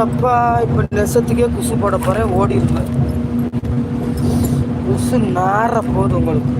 அப்பா இப்போ நெசத்துக்கே குசு போட போகிறேன் ஓடி இருப்பேன் குசு நார போகுது உங்களுக்கு.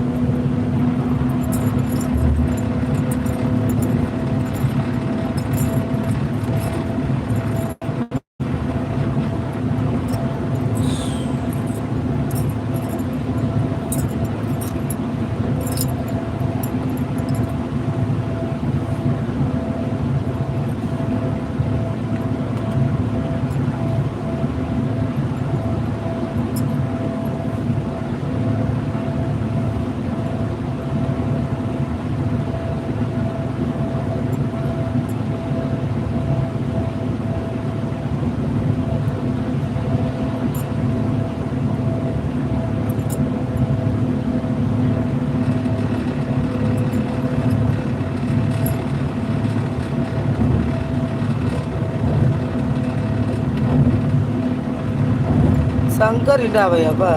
சங்கர் இடாவையாப்பா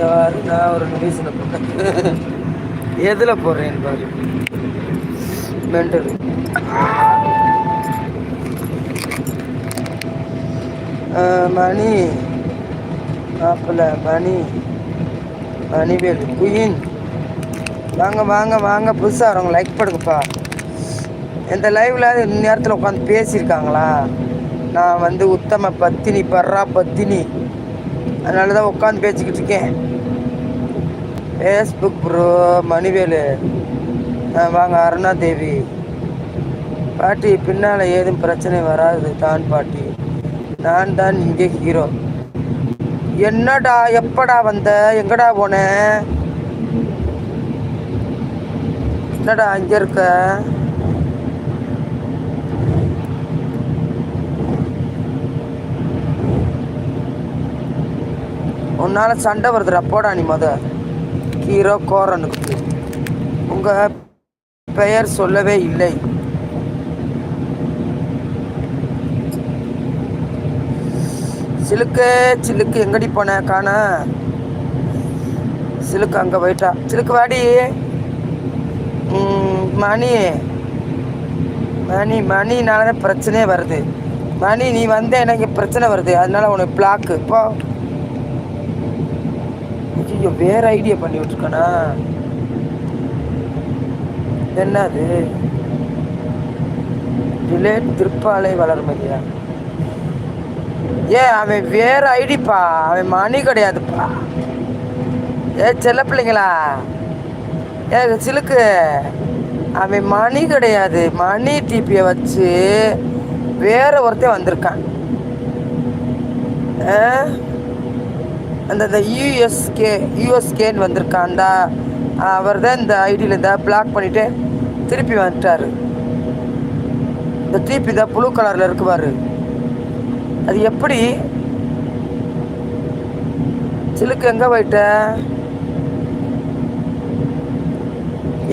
யாரு நான் ஒரு நியூஸில் போட்டேன். எதில் போடுறேன் பாரு. மென்டல் மணி. மாப்பிள்ள மணி. மணிவேல் குயின். வாங்க வாங்க வாங்க. புதுசாக வரவங்க லைக் பண்ணுங்கப்பா இந்த லைவ்ல நேரத்தில் உட்காந்து பேசியிருக்காங்களா? நான் வந்து உத்தம பத்தினி பர்றா பத்தினி. அதனால தான் உட்காந்து பேசிக்கிட்டு இருக்கேன். Facebook bro Manivelu. வாங்க அருணா தேவி. பாட்டி பின்னால் ஏதும் பிரச்சனை வராது தான் பாட்டி. நான் தான் இங்கே ஹீரோ என்னடா எப்படா வந்த? எங்கடா போனேன் என்னடா அங்கே இருக்க? உன்னால் சண்டை வருதுடா போடா நீ மொதல் ஹீரோ கோரனுக்கு. உங்கள் பெயர் சொல்லவே இல்லை. சிலுக்கு சிலுக்கு எங்கடி போன? காண. சிலுக்கு அங்கே போயிட்டா. சிலுக்கு வாடி. மணி. மணி மணினால தான் பிரச்சனையே வருது. மணி நீ வந்த எனக்கு பிரச்சனை வருது. அதனால உனக்கு பிளாக்கு இப்போ ஐயோ வேற ஐடியா பண்ணி விட்டுருக்கானா? என்னது? டிலேட் திருப்பாலை வளர்மதியா? ஏ அவன் வேற ஐடிப்பா. அவன் மணி கிடையாதுப்பா. ஏ செல்ல பிள்ளைங்களா? ஏ சிலுக்கு. அவன் மணி கிடையாது. மணி டிபியை வச்சு வேற ஒருத்தன் வந்திருக்கான். ஆ? அந்த இந்த யூஎஸ்கே யூஎஸ்கேன்னு வந்திருக்கான் அந்த அவர் தான் இந்த ஐடியில் இந்த பிளாக் பண்ணிவிட்டு திருப்பி வந்துட்டாரு. இந்த டிபி தான் ப்ளூ கலரில் இருக்குவார். அது எப்படி? சிலுக்கு எங்கே போயிட்ட?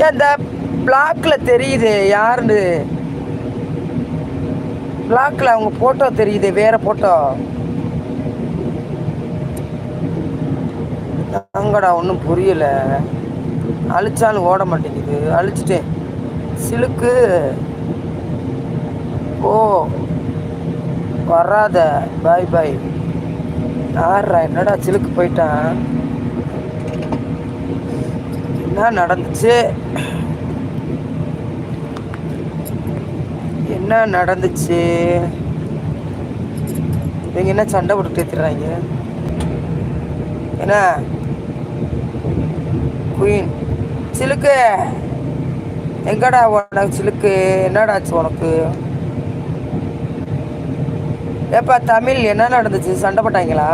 ஏன் இந்த பிளாக்ல தெரியுது யாருன்னு? பிளாக்ல அவங்க ஃபோட்டோ தெரியுது வேற ஃபோட்டோ எங்கடா ஒன்றும் புரியல. அழிச்சாலும் ஓட மாட்டேங்குது. அழிச்சிட்டேன் சிலுக்கு. ஓ வராத. பாய் பாய். ஆறா என்னடா சிலுக்கு போயிட்டான்? என்ன நடந்துச்சு? என்ன நடந்துச்சு? இவங்க என்ன சண்டை போட்டு ஏற்றுறாங்க என்ன? குயின் சிலுக்கு எங்கடா உனக்கு சிலுக்கு? என்னடாச்சு உனக்கு? ஏப்பா தமிழ் என்ன நடந்துச்சு? சண்டை போட்டாங்களா?